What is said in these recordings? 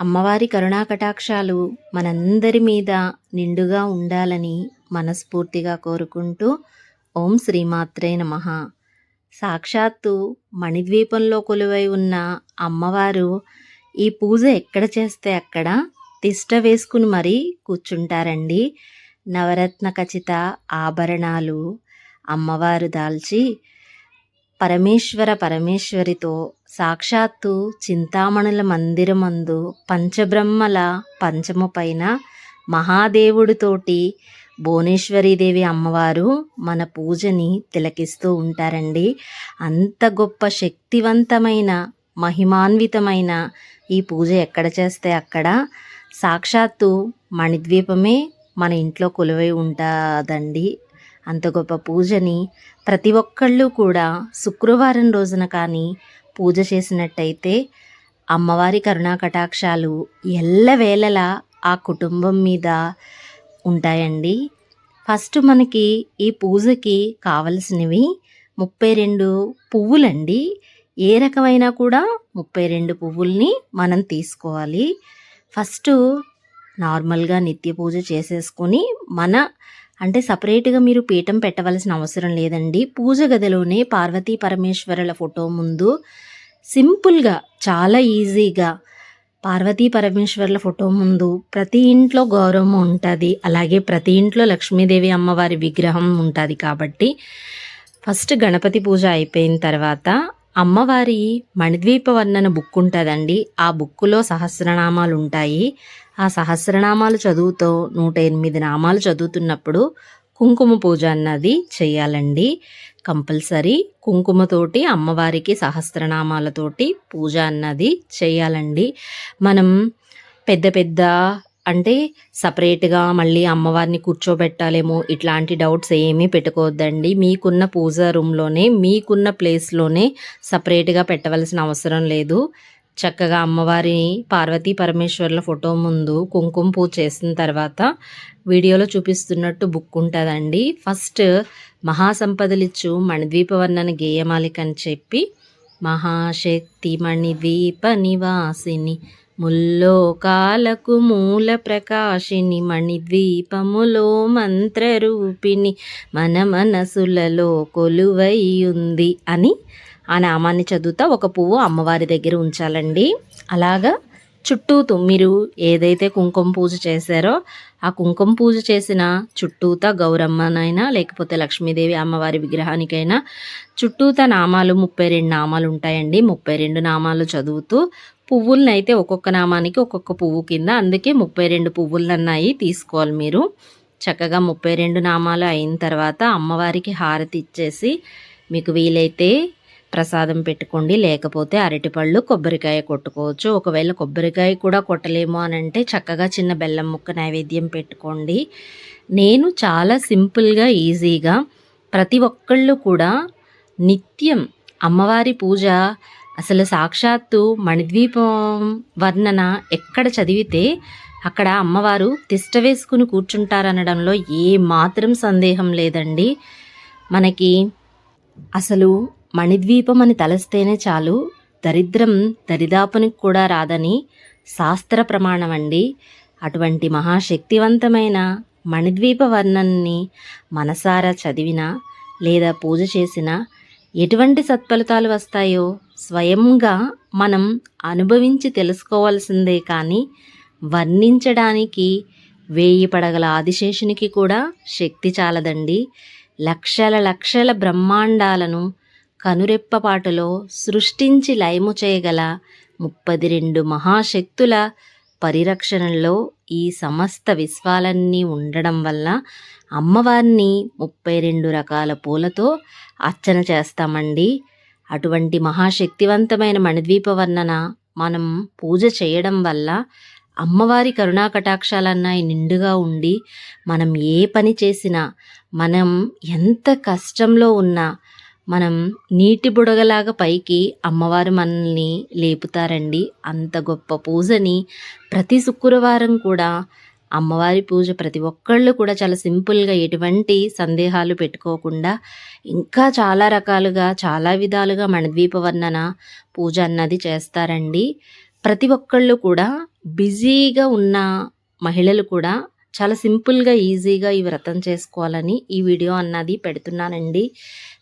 అమ్మవారి కరుణాకటాక్షాలు మనందరి మీద నిండుగా ఉండాలని మనస్ఫూర్తిగా కోరుకుంటూ ఓం శ్రీమాత్రే నమ. సాక్షాత్తు మణిద్వీపంలో కొలువై ఉన్న అమ్మవారు ఈ పూజ ఎక్కడ చేస్తే అక్కడ తిష్ట వేసుకుని మరీ కూర్చుంటారండి. నవరత్న ఖచ్చిత ఆభరణాలు అమ్మవారు దాల్చి పరమేశ్వర పరమేశ్వరితో సాక్షాత్తు చింతామణుల మందిరమందు పంచబ్రహ్మల పంచము పైన మహాదేవుడితోటి భువనేశ్వరీదేవి అమ్మవారు మన పూజని తిలకిస్తూ ఉంటారండి. అంత గొప్ప శక్తివంతమైన మహిమాన్వితమైన ఈ పూజ ఎక్కడ చేస్తే అక్కడ? సాక్షాత్తు మణిద్వీపమే మన ఇంట్లో కొలువై ఉంటుందండి. అంత గొప్ప పూజని ప్రతి ఒక్కళ్ళు కూడా శుక్రవారం రోజున కానీ పూజ చేసినట్టయితే అమ్మవారి కరుణా కటాక్షాలు ఎల్లవేళలా ఆ కుటుంబం మీద ఉంటాయండి. ఫస్ట్ మనకి ఈ పూజకి కావలసినవి ముప్పై రెండు పువ్వులండి. ఏ రకమైన కూడా ముప్పై రెండు పువ్వుల్ని మనం తీసుకోవాలి. ఫస్ట్ నార్మల్గా నిత్య పూజ చేసేసుకొని మన అంటే సపరేట్గా మీరు పీఠం పెట్టవలసిన అవసరం లేదండి. పూజ గదిలోనే పార్వతీ పరమేశ్వరుల ఫోటో ముందు సింపుల్గా చాలా ఈజీగా పార్వతీ పరమేశ్వర్ల ఫోటో ముందు ప్రతి ఇంట్లో గౌరవం ఉంటుంది. అలాగే ప్రతి ఇంట్లో లక్ష్మీదేవి అమ్మవారి విగ్రహం ఉంటుంది కాబట్టి ఫస్ట్ గణపతి పూజ అయిపోయిన తర్వాత అమ్మవారి మణిద్వీప వర్ణన బుక్ ఉంటుందండి. ఆ బుక్కులో సహస్రనామాలు ఉంటాయి. ఆ సహస్రనామాలు చదువుతో నూట ఎనిమిది నామాలు చదువుతున్నప్పుడు కుంకుమ పూజ అన్నది చేయాలండి. కంపల్సరీ కుంకుమతోటి అమ్మవారికి సహస్రనామాలతోటి పూజ అన్నది చేయాలండి. మనం పెద్ద పెద్ద అంటే సపరేట్గా మళ్ళీ అమ్మవారిని కూర్చోబెట్టాలేమో ఇట్లాంటి డౌట్స్ ఏమీ పెట్టుకోవద్దండి. మీకున్న పూజ రూమ్లోనే మీకున్న ప్లేస్లోనే సపరేట్గా పెట్టవలసిన అవసరం లేదు. చక్కగా అమ్మవారి పార్వతీ పరమేశ్వర్ల ఫోటో ముందు కుంకుమ పూజ చేసిన తర్వాత వీడియోలో చూపిస్తున్నట్టు బుక్ ఉంటుందండి. ఫస్ట్ మహాసంపదలిచ్చు మణిద్వీపవర్ణన గేయమాలిక అని చెప్పి మహాశక్తి మణిద్వీప నివాసిని ముల్లోకాలకు మూల ప్రకాశిని మణిద్వీపములో మంత్రరూపిణి మన మనసులలో కొలువై ఉంది అని ఆ నామాన్ని చదువుతా ఒక పువ్వు అమ్మవారి దగ్గర ఉంచాలండి. అలాగా చుట్టూతూ మీరు ఏదైతే కుంకుమ పూజ చేశారో ఆ కుంకుమ పూజ చేసిన చుట్టూతా గౌరమ్మనైనా లేకపోతే లక్ష్మీదేవి అమ్మవారి విగ్రహానికైనా చుట్టూతా నామాలు ముప్పై రెండు నామాలు ఉంటాయండి. ముప్పై రెండు నామాలు చదువుతూ పువ్వులను అయితే ఒక్కొక్క నామానికి ఒక్కొక్క పువ్వు కింద అందుకే ముప్పై రెండు పువ్వులు అన్నాయి తీసుకోవాలి మీరు. చక్కగా ముప్పై రెండు నామాలు అయిన తర్వాత అమ్మవారికి హారతి ఇచ్చేసి మీకు వీలైతే ప్రసాదం పెట్టుకోండి. లేకపోతే అరటిపళ్ళు కొబ్బరికాయ కొట్టుకోవచ్చు. ఒకవేళ కొబ్బరికాయ కూడా కొట్టలేము అని అంటే చక్కగా చిన్న బెల్లం ముక్క నైవేద్యం పెట్టుకోండి. నేను చాలా సింపుల్గా ఈజీగా ప్రతి ఒక్కళ్ళు కూడా నిత్యం అమ్మవారి పూజ అసలు సాక్షాత్తు మణిద్వీపం వర్ణన ఎక్కడ చదివితే అక్కడ అమ్మవారు తిష్ట వేసుకుని కూర్చుంటారనడంలో ఏ మాత్రం సందేహం లేదండి. మనకి అసలు మణిద్వీపం అని తలస్తేనే చాలు. దరిద్రం దరిదాపునికి కూడా రాదని శాస్త్ర ప్రమాణం అండి. అటువంటి మహాశక్తివంతమైన మణిద్వీప వర్ణన్ని మనసారా చదివినా లేదా పూజ చేసినా ఎటువంటి సత్ఫలితాలు వస్తాయో స్వయంగా మనం అనుభవించి తెలుసుకోవాల్సిందే కానీ వర్ణించడానికి వేయి పడగల ఆదిశేషునికి కూడా శక్తి చాలదండి. లక్షల లక్షల బ్రహ్మాండాలను కనురెప్పపాటులో సృష్టించి లయము చేయగల ముప్పది రెండు మహాశక్తుల పరిరక్షణలో ఈ సమస్త విశ్వాలన్నీ ఉండడం వల్ల అమ్మవారిని ముప్పై రెండు రకాల పూలతో అర్చన చేస్తామండి. అటువంటి మహాశక్తివంతమైన మణిద్వీప వర్ణన మనం పూజ చేయడం వల్ల అమ్మవారి కరుణా కటాక్షాలన్నాయి నిండుగా ఉండి మనం ఏ పని చేసినా మనం ఎంత కష్టంలో ఉన్నా మనం నీటి బుడగలాగా పైకి అమ్మవారు మనల్ని లేపుతారండి. అంత గొప్ప పూజని ప్రతి శుక్రవారం కూడా అమ్మవారి పూజ ప్రతి ఒక్కళ్ళు కూడా చాలా సింపుల్గా ఎటువంటి సందేహాలు పెట్టుకోకుండా ఇంకా చాలా రకాలుగా చాలా విధాలుగా మణద్వీప వర్ణన పూజ అన్నది చేస్తారండి. ప్రతి ఒక్కళ్ళు కూడా బిజీగా ఉన్న మహిళలు కూడా చాలా సింపుల్గా ఈజీగా ఈ వ్రతం చేసుకోవాలని ఈ వీడియో అన్నది పెడుతున్నానండి.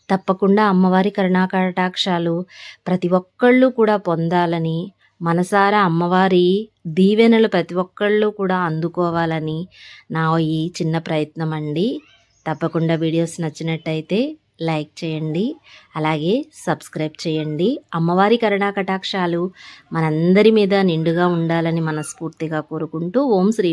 తప్పకుండా అమ్మవారి కరుణాకటాక్షాలు ప్రతి ఒక్కళ్ళు కూడా పొందాలని మనసారా అమ్మవారి దీవెనలు ప్రతి ఒక్కళ్ళు కూడా అందుకోవాలని నా ఈ చిన్న ప్రయత్నం అండి. తప్పకుండా వీడియోస్ నచ్చినట్టయితే లైక్ చేయండి అలాగే సబ్స్క్రైబ్ చేయండి. అమ్మవారి కరుణా కటాక్షాలు మనందరి మీద నిండుగా ఉండాలని మనస్ఫూర్తిగా కోరుకుంటూ ఓం శ్రీ